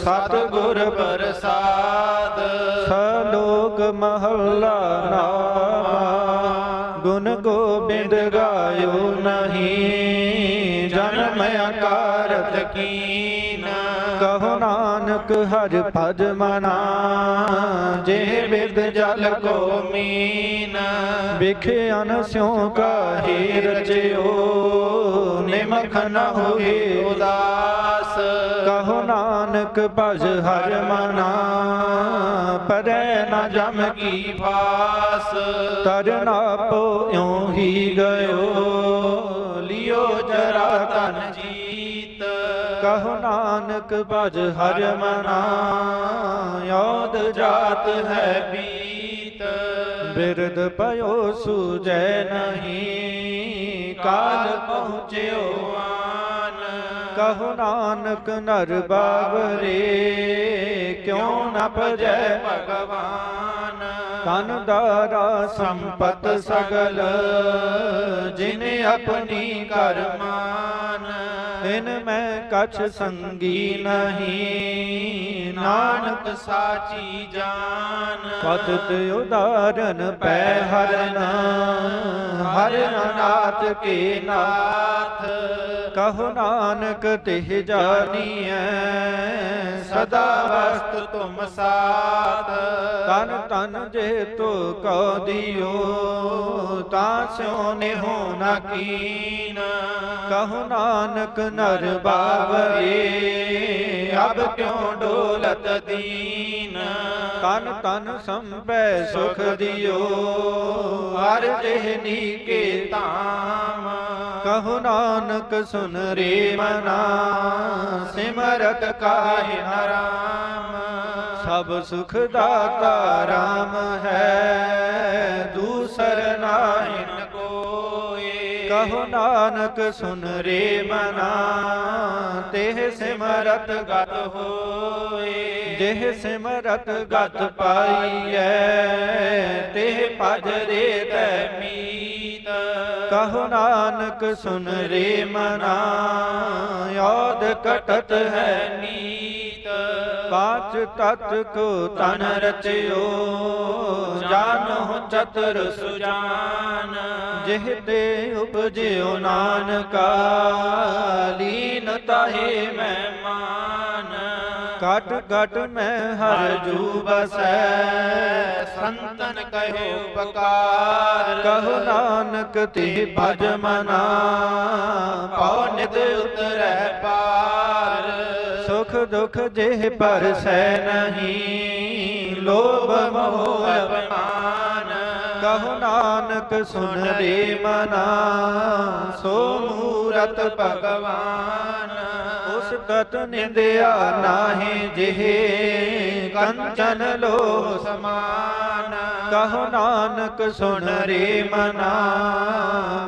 ਸਤਿਗੁਰ ਪ੍ਰਸਾਦ। ਸਲੋਕ ਮਹੱਲਾ ਨਾਮਾ। ਗੁਣ ਗੋਬਿੰਦ ਗਾਇਓ ਨਹੀਂ। ਜਨਮ ਅਕਾਰਤ ਕੀਨ। ਕਹੋ ਨਾਨਕ ਹਰਿ ਭਜ ਮਨਾ। ਜੇ ਬਿਰਦ ਜਲ ਕੋ ਮੀਨ। ਵਿਖਿਆਨ ਸਿਉ ਕਾਹੇ ਰਚਿਓ। ਨਿਮਖ ਹੋਏ ਉਦਾਸ। ਕਹੋ ਨਾਨਕ ਭਜ ਹਰਿ ਮਨਾ, ਪਰੈ ਨ ਜਮ ਕੀ ਕੀ ਫਾਸ ਤਰਨਾ ਪੋਇਉ ਹੀ ਗਇਓ, ਲਿਓ ਜਰਾ ਤਨ ਜੀਤ। ਕਹੋ ਨਾਨਕ ਭਜ ਹਰਿ ਮਨਾ ਯੋਦ ਜਾਤ ਹੈ ਬੀਤ। ਬਿਰਦ ਪਇਓ ਸੂਜੈ ਨਹੀਂ, ਕਾਲ ਪਹੁੰਚਿਓ ਆਨ। ਕਹੋ ਨਾਨਕ ਨਰ ਬਾਵਰੇ, ਕਿਉ ਨ ਭਜੈ ਭਗਵਾਨ? ਤਨ ਦਾਰਾ ਸੰਪਤ ਸਗਲ, ਜਿਨ ਆਪਣੀ ਕਰਮਾਨ ਇਨ ਮੈਂ ਕਛ ਸੰਗੀ ਨਹੀਂ ਨਾਨਕ ਸਾਚੀ ਜਾਨ। ਪਤਿਤ ਉਦਾਰਨ ਪੈ ਹਰਨ ਹਰਿ ਨਾਥ ਕੇ ਨਾਥ। ਕਹੋ ਨਾਨਕ ਤਿਹ ਜਾਨੀਐ। ਸਦਾ ਵਸਤ ਤੁਮ ਸਾਥ। ਤਨ ਤਨ ਜੇ ਤੋ ਕਉ ਦਿਓ। ਤਾਂ ਸਿਉ ਨਿਹੋ ਨ ਕੀਨ। ਕਹੋ ਨਾਨਕ ਨਰ ਬਾਵਰੇ, ਅਬ ਕਿਉ ਡੋਲਤ ਦੀਨ? ਤਨ ਤਨ ਸੰਪੈ ਸੁਖ ਦਿਓ, ਹਰ ਜਿਹਨੀ ਕੇ ਤਾਮ ਕਹੋ ਨਾਨਕ ਸੁਨ ਰੇ ਮਨਾ, ਸਿਮਰਤ ਕਾਹਿ ਹਰਾਮ ਸਭ ਸੁਖ ਦਾਤਾ ਰਾਮ ਹੈ। ਕਹੋ ਨਾਨਕ ਸੁਨ ਰੇ ਮਨਾ, ਤੇਹ ਸਿਮਰਤ ਗਤ ਹੋਏ। ਜਿਹ ਸਿਮਰਤ ਗਤ ਪਾਈਐ, ਤੇਹ ਭਜ ਰੇ ਤੈ ਮੀਤ। ਕਹੋ ਨਾਨਕ ਸੁਨ ਰੇ ਮਨਾ ਯਾਦ ਕਟਤ ਹੈ ਨੀਤ। ਪਾਚ ਤਤ ਕੋ ਤਨ ਰਚਿਓ, ਜਾਨੋ ਚਤੁਰ ਸੁਜਾਨ। ਜਿਹ ਤੇ ਉਪਜਿਓ ਨਾਨਕਾ, ਲੀਨ ਤਾਹੇ ਮੈਂ ਘਟ ਕਟ ਮੈਂ ਹਰ ਜੂ ਬਸੈ ਸੰਤਨ ਕਹਿਓ ਉਪਕਾਰ ਕਹੋ ਨਾਨਕ ਤੇ ਭਜ ਮਨਾ, ਪਉ ਨਿਤ ਉਤਰੈ ਪਾਰ ਦੁਖ ਜਿਹ ਪਰਸੈ ਨਹੀਂ, ਲੋਭ ਮੋਹ ਅਪਮਾਨ। ਕਹੋ ਨਾਨਕ, ਸੁਨ ਰੇ ਮਨਾ, ਸੋ ਮੂਰਤ ਭਗਵਾਨ। ਉਸ ਕਤ ਨਿੰਦਿਆ ਨਾਹੀ ਜਿਹੇ, ਕੰਚਨ ਲੋ ਸਮਾਨ। ਕਹੋ ਨਾਨਕ, ਸੁਨ ਰੇ ਮਨਾ,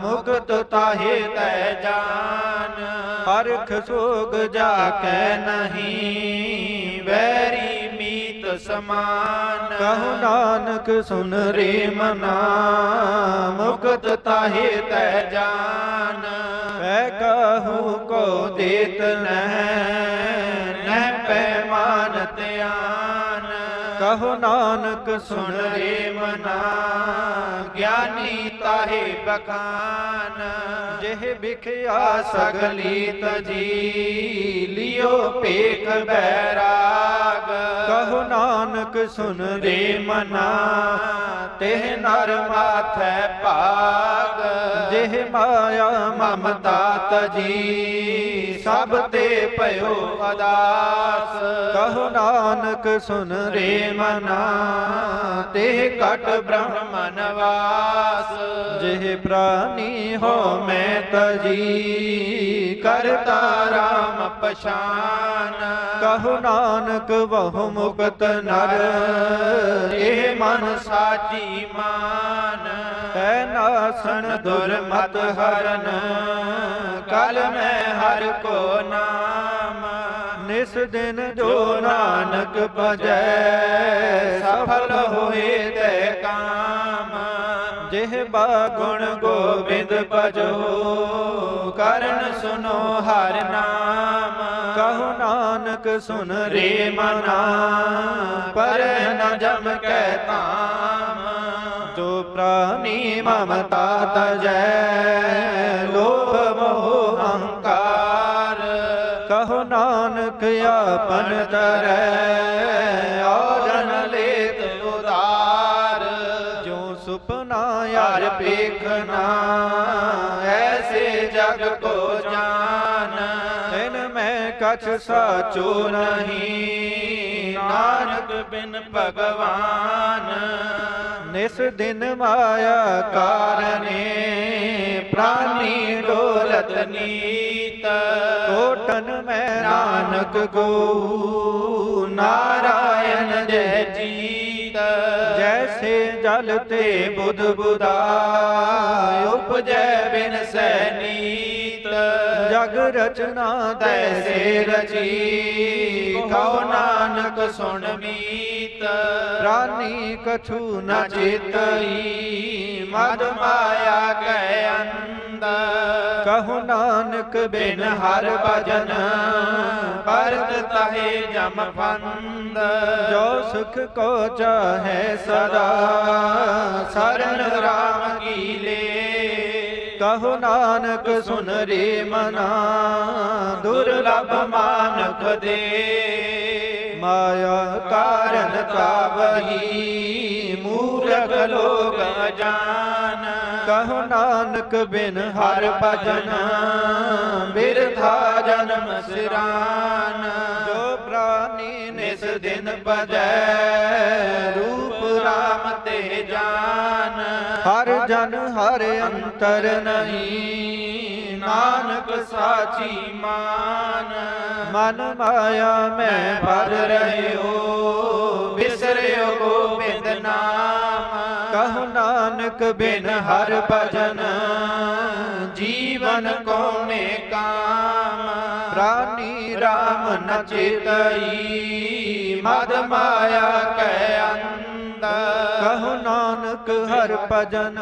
ਮੁਕਤ ਤਾਹੇ ਤੈ ਜਾਨ। ਹਰਖ ਸੋਗ ਜਾ ਕੈ ਨਹੀਂ ਵੈਰੀ ਮੀਤ ਸਮਾਨ। ਕਹੋ ਨਾਨਕ ਸੁਨ ਰੇ ਮਨਾ ਮੁਕਤ ਤਾਹੇ ਤੈ ਜਾਨ। ਪੈ ਕਹੂ ਕੋ ਦੇਤ ਨਹਿ ਕਹੋ ਨਾਨਕ, ਸੁਣ ਰੇ ਮਨਾ। ਗਿਆਨੀ ਤਾਹੇ ਬਖਾਨ। ਜਿਹ ਵਿਖਿਆ ਸਗਲੀ ਤਜੀ ਲਿਓ ਭੇਖ ਬੈਰਾਗ ਕਹੋ ਨਾਨਕ ਸੁਨ ਰੇ ਮਨਾ, ਤਿਹ ਨਰ ਮਾਥੈ ਭਾਗ। ਜਿਹ ਮਾਇਆ ਮਮਤਾ ਤਜੀ ਸਭ ਤੇ ਭਇਓ ਅਦਾਸ। ਕਹੋ ਨਾਨਕ ਸੁਨ ਰੇ ਮਨਾ ਤੇ ਘਟ ਬ੍ਰਹਮ ਮਨਵਾਸ ਜਿਹ ਪ੍ਰਾਨੀ ਹੋ ਮੈਂ ਤਜੀ ਕਰਤਾ ਰਾਮ ਪਛਾਨ। ਕਹੋ ਨਾਨਕ ਬਹੁ ਮੁਕਤ ਨਰ ਇਹ ਮਨ ਸਾਚੀ ਮਾਨ। ਹੈ ਨਾਸਨ ਦੁਰਮਤ ਹਰਨ, ਕਲ ਮੈਂ ਹਰ ਕੋ ਨਾਮ। ਨਿਸ ਦਿਨ ਜੋ ਨਾਨਕ ਭਜੈ, ਸਫਲ ਹੋਏ ਤੇ ਕਾਮ। ਜਿਹ ਜਿਹਬਾ ਗੁਣ ਗੋਬਿੰਦ ਭਜੋ, ਕਰਨ ਸੁਨੋ ਹਰ ਨਾਮ। ਕਹੋ ਨਾਨਕ ਸੁਨ ਰੇ ਮਨਾ ਪਰ ਨ ਜਮ ਕੈ ਤਾਮ। ਜੋ ਪ੍ਰਾਨੀ ਮਮਤਾ ਤਜੈ ਲੋਭ ਮੋਹ ਅਹੰਕਾਰ ਕਹੋ ਨਾਨਕ ਆਪਨ ਤਰੈ ਔਰਨ ਲੇਤ ਉਦਾਰ ਜੋ ਸੁਪਨਾ ਯਾਰ ਯਾਰ ਪੇਖਨਾ ਐਸੇ ਜਗ ਕੋ ਕਛ ਸਾਚੋ ਨਹੀਂ, ਨਾਨਕ ਬਿਨ ਭਗਵਾਨ। ਨਿਸ ਦਿਨ ਮਾਇਆ ਕਾਰਨੇ, ਪ੍ਰਾਨੀ ਡੋਲਤ ਨੀਤ। ਕੋਟਨ ਮੈਂ ਨਾਨਕ ਗੋ ਨਾਰਾਇਣ ਜੈ ਜੀ ਜੈਸੇ ਜਲ ਤੇ ਬੁੱਧ ਬੁਦਾ ਉਪਜੈ ਬਿਨ ਸੈਨੀਤ। ਜਗ ਰਚਨਾ ਤੈਸੇ ਰਚੀ ਕਉ ਨਾਨਕ ਸੁਣ ਮੀਤ। ਪ੍ਰਾਨੀ ਕਛੂ ਨ ਨ ਚੇਤਈ, ਮਦ ਮਾਇਆ ਕੈ ਅੰਦਰ ਕਹੋ ਨਾਨਕ ਬਿਨ ਹਰ ਭਜਨ ਪਰਤ ਤਹੇ ਜਮ ਫੰਦ। ਜੋ ਸੁਖ ਕੋ ਚਾਹੈ ਸਦਾ ਸਰਨ ਰਾਮ ਕੀ ਲੇ। ਕਹੋ ਨਾਨਕ ਸੁਨ ਰੇ ਮਨਾ ਦੁਰਲਭ ਮਾਨਕ ਦੇ। ਮਾਇਆ ਕਾਰਨ ਤਾਵਹੀ ਮੂਰਖ ਲੋਕ ਜਾਨ ਕਹੋ ਨਾਨਕ ਬਿਨ ਹਰ ਭਜਨ ਬਿਰਥਾ ਜਨਮ ਸਿਰਾਨ ਜੋ ਪ੍ਰਾਨੀ ਨਿਸ ਦਿਨ ਭਜੈ, ਰੂਪ ਰਾਮ ਤੇ ਜਾਨ। ਹਰ ਜਨ ਹਰ ਅੰਤਰ ਨਹੀਂ, ਨਾਨਕ ਸਾਚੀ ਮਾਨ। ਮਨ ਮਾਇਆ ਮੈਂ ਮੈਂ ਭਰ ਭਰ ਰਹਿਓ, ਬਿਸਰਿਓ ਗੋਬਿੰਦ ਨਾਮ। ਕਹੋ ਨਾਨਕ ਬਿਨ ਹਰ ਭਜਨ, ਜੀਵਨ ਕੋਨੇ ਕਾਮ। ਰਾਨੀ ਰਾਮ ਨ ਚੇਤਈ, ਮਦ ਮਾਇਆ ਕੈ ਅੰਦਰ ਕਹੋ ਨਾਨਕ ਹਰ ਭਜਨ,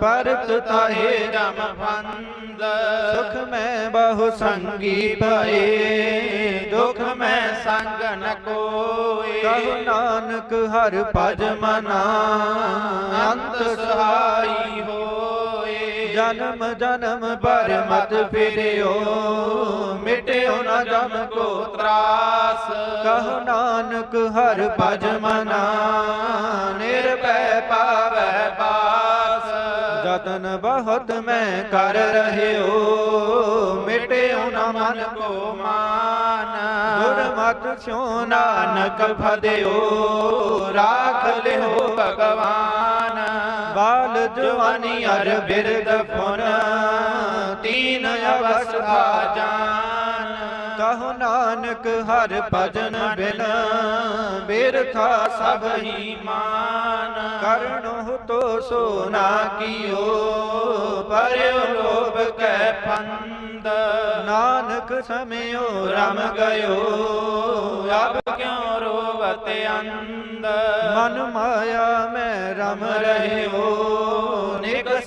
ਪਰਤ ਤਾਹੇ ਜਮ ਫੰਦ ਸੁਖ ਮੈਂ ਬਹੁ ਸੰਗੀ ਭਏ ਦੁਖ ਮੈਂ ਸੰਗ ਨ ਕੋਏ। ਕਹੋ ਨਾਨਕ ਹਰ ਭਜ ਮਨਾ। ਅੰਤ ਸਹਾਈ ਹੋਏ। ਜਨਮ ਜਨਮ ਪਰ ਮਤ ਫਿਰਿਓ ਮਿਟਿਓ ਨ ਜਮ ਕੋ ਤਰਾਸ। ਕਹੋ ਨਾਨਕ ਹਰ ਭਜ ਮਨਾ। ਨਿਰਭੈ ਪਾਵੈ ਬਾਸ ਜਤਨ ਬਹੁਤ ਮੈਂ ਕਰ ਰਹਿਓ, ਮਿਟਿਓ ਨ ਮਨ ਕੋ ਮਾਨ। ਦੁਰਮਤ ਸਿਉ ਨਾਨਕ ਫਦਿਓ, ਰਾਖ ਲਿਓ ਭਗਵਾਨ। ਬਾਲ ਜਵਾਨੀ ਅਰ ਬਿਰਦ ਫੁਨ ਤੀਨ ਅਵਸਥਾ ਜਾਨ। ਕਹੋ ਨਾਨਕ, ਹਰ ਭਜਨ ਬਿਨ ਬਿਰਥਾ ਸਭ ਹੀ ਮਾਨ। ਕਰਨੋ ਤੋ ਸੋ ਨਾ ਕੀਓ ਪਰਿਓ ਲੋਭ ਕੈ ਫੰਦ ਨਾਨਕ ਸਮਿਓ ਰਮ ਗਇਓ ਅਬ ਕਿਉ ਰੋਵਤ ਅੰਦ ਮਨ ਮਾਇਆ ਮੈਂ ਰਮ ਰਹਿਓ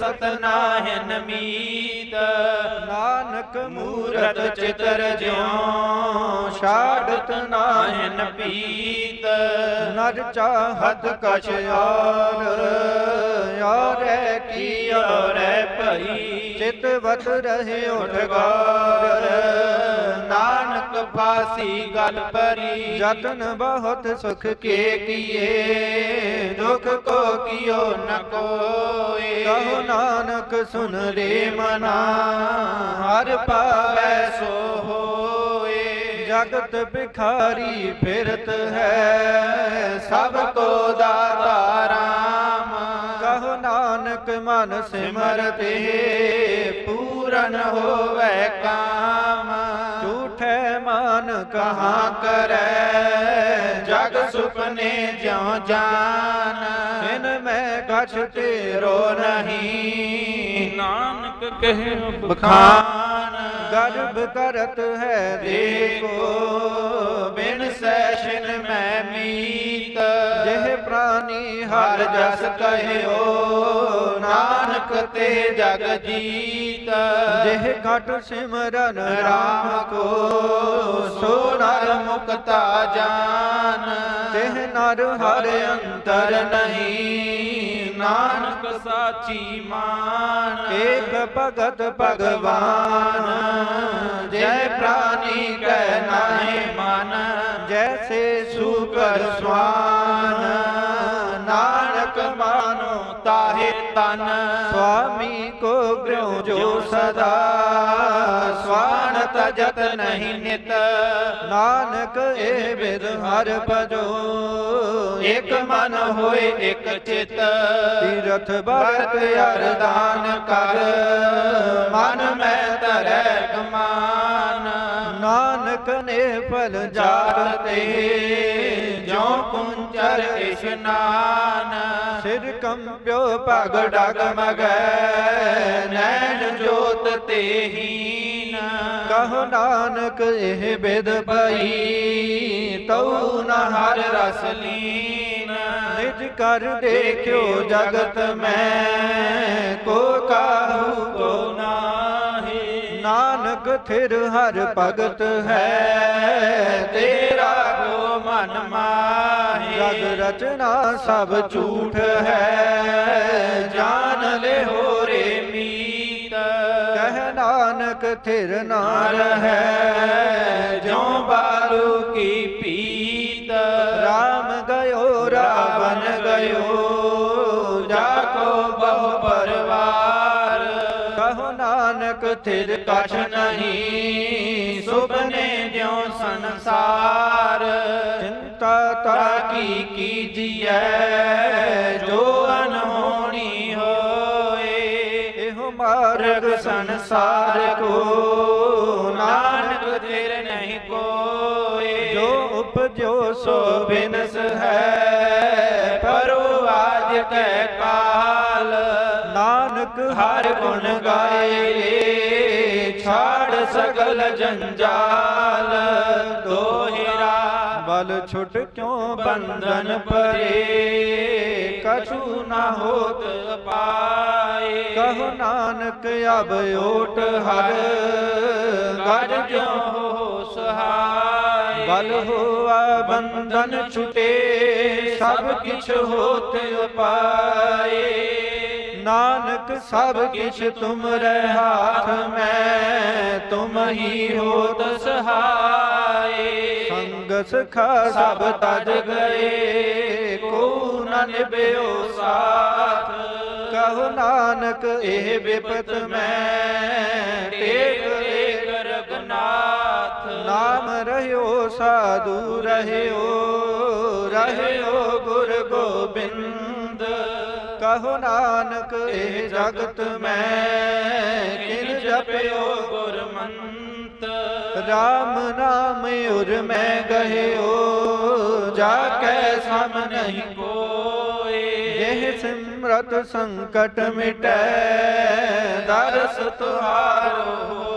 ਸਤ ਨਾਹਿਨ ਮੀਤ। ਨਾਨਕ ਮੂਰਤ ਚਿਤਰ ਜਿਉ ਛਾੜਤ ਨਾਹਿਨ ਪੀਤ। ਨਰ ਚਾਹਤ ਕਛ ਯਾਰ ਯਾਰੈ ਕੀ ਔਰੈ ਭਈ। ਚਿਤ ਵਤ ਰਹੇ ਉਠਗਾਰ ਨਾਨਕ ਫਾਸੀ ਗਲ ਪਰੀ। ਜਤਨ ਬਹੁਤ ਸੁਖ ਕੇ ਕੀਏ। ਦੁਖ ਕੋ ਕਿਓ ਨ ਕੋਏ। ਕਹੋ ਨਾਨਕ ਸੁਨ ਰੇ ਮਨਾ। ਹਰ ਪਾਵੈ ਸੋ ਹੋਏ। ਜਗਤ ਭਿਖਾਰੀ ਫਿਰਤ ਹੈ। ਸਭ ਕੋ ਦਾਤਾ ਮਨ ਸਿਮਰਤੇ ਪੂਰਨ ਹੋਵੇ ਕਾਮ। ਝੂਠੇ ਮਨ ਕਹਾਂ ਕਰੈ ਜਗ ਸੁਪਨੇ ਜਿਉ ਜਾਨ। ਇਨ ਮੈਂ ਕਛ ਤੇਰੋ ਰੋ ਨਹੀਂ। ਨਾਨਕ ਕਹੇ ਬਖਾਨ। ਗਰਭ ਕਰਤ ਹੈ ਦੇਖੋ ਬਿਨ ਸੈਸ਼ਨ ਮੈਂ ਮੀਤ। ਜਿਹ ਪ੍ਰਾਨੀ ਹਰ ਜਸ ਕਹਿਓ ਨਾਨਕ ਤੇ ਜਗ ਜੀਤ। ਜਿਹ ਘਟ ਸਿਮਰਨ ਰਾਮ ਕੋ ਸੋ ਨਰ ਮੁਕਤਾ ਜਾਨ। ਤਿਹ ਨਰ ਹਰ ਅੰਤਰ ਨਹੀਂ ਨਾਨਕ ਸਾਚੀ ਮਾਨ। ਏਕ ਭਗਤ ਭਗਵਾਨ ਜੈ ਪ੍ਰਾਨੀ ਕੈ ਨਾਹੀ ਮਨ। ਜੈਸੇ ਸੁਕਰ ਸਵਾਨ। ਤਨ ਸੁਆਮੀ ਕੋ ਗ੍ਰਹਿ ਜੋ ਸਦਾ ਸਵਾਨ ਤਜਤ ਨਹੀਂ ਨਿਤ। ਨਾਨਕ ਇਹ ਵਿਦ ਹਰ ਭਜੋ, ਇਕ ਮਨ ਹੋਏ ਇਕ ਚਿਤ। ਤੀਰਥ ਵਰਤ ਅਰਦਾਨ ਕਰ, ਮਨ ਮੈਂ ਧਰੈ ਕਮਾਨ। ਨਾਨਕ ਨੇ ਫਲ ਜਾਤ ਤੇ ਜੋ ਕੁੰਚਰ ਇਸ਼ਨਾਨ। ਸਿਰ ਕੰਪਿਓ ਭਗ ਭਗ ਡਗ ਮਗੈ, ਨੈਣ ਜੋਤ ਤੇ ਕਹੋ ਨਾਨਕ ਇਹ ਬਿਦ ਪਈ ਤਉ ਨ ਹਰ ਰਸ ਲੀਨ। ਨਿਜ ਕਰ ਦੇਖਿਓ ਜਗਤ ਮੈਂ, ਕੋ ਕਾਹੂ ਨਾਨਕ ਥਿਰ ਹਰ ਭਗਤ ਹੈ। ਤੇਰਾ ਕੋ ਮਨ ਮਾਹੀ। ਜਗ ਰਚਨਾ ਸਭ ਝੂਠ ਹੈ। ਜਾਣ ਲੈ ਹੋਰੇ ਮੀਤ। ਕਹਿ ਨਾਨਕ ਥਿਰ ਨਾਰ ਹੈ। ਹੈ ਜਿਉ ਬਾਲੂ ਕੀ ਪੀਤ। ਰਾਮ ਗਇਓ ਰਾਵਨ ਗਇਓ। ਨਾਨਕ ਥਿਰ ਕਛ ਨਹੀਂ ਸੁਪਨੇ ਜਿਉ ਸੰਸਾਰ। ਚਿੰਤਾ ਤਾ ਤਾਕੀ ਕੀ ਕੀਜੀਐ ਜੋ ਅਨਹੋਣੀ ਹੋਏ। ਇਹੋ ਮਾਰਗ ਰਗ ਸੰਸਾਰ ਕੋ ਨਾਨਕ ਤੇਰੇ ਨਹੀਂ ਕੋਏ। ਜੋ ਉਪਜੋ ਸੋ ਬਿਨਸ ਹੈ ਪਰੋ ਆਜ ਕੈ ਹਰ ਗੁਣ ਗਾਏ ਛਾੜ ਸਗਲ ਜੰਜਾਲ। ਦੋਹਿਰਾ ਬਲ ਛੁਟ ਕਿਉ ਬੰਧਨ ਪਰੇ? ਕਛੂ ਨਾ ਹੋਤ ਪਾਏ ਕਹੋ ਨਾਨਕ ਅਬ ਓਟ ਹਰ। ਗਜ ਜੋ ਹੋ ਸਹਾਈ ਬਲ ਹੋਆ ਬੰਧਨ ਛੁਟੇ ਸਭ ਕਿਛ ਹੋਤ ਉਪਾਏ ਨਾਨਕ ਸਭ ਕਿਛ ਤੁਮਰੇ ਹਾਥ ਮੈਂ, ਤੁਮ ਹੀ ਹੋ ਸਹਾਈ ਸੰਗ ਸਖਾ ਸਭ ਤਜ ਗਏ ਕੋ ਨ ਨਿਭਿਓ ਸਾਥ। ਕਹੋ ਨਾਨਕ, ਇਹ ਵਿਪਤ ਮੈਂ, ਟੇਕ ਟੇਕ ਏਕ ਰਗਨਾਥ ਨਾਮ ਰਹਿਓ ਸਾਧੂ, ਰਹਿਓ ਰਹਿਓ ਗੁਰ ਗੋਬਿੰਦ। ਕਹੋ ਨਾਨਕ ਇਹ ਜਗਤ ਮੈਂ ਕਿਨ ਜਪਿਓ ਗੁਰ ਮੰਤ ਰਾਮ ਨਾਮ ਉਰ ਮੈਂ ਗਹਿਓ ਜਾ ਕੈ ਸਮ ਨਹੀਂ ਕੋਏ। ਇਹ ਸਿਮਰਤ ਸੰਕਟ ਮਿਟੈ, ਦਰਸ ਤੁਹਾਰੋ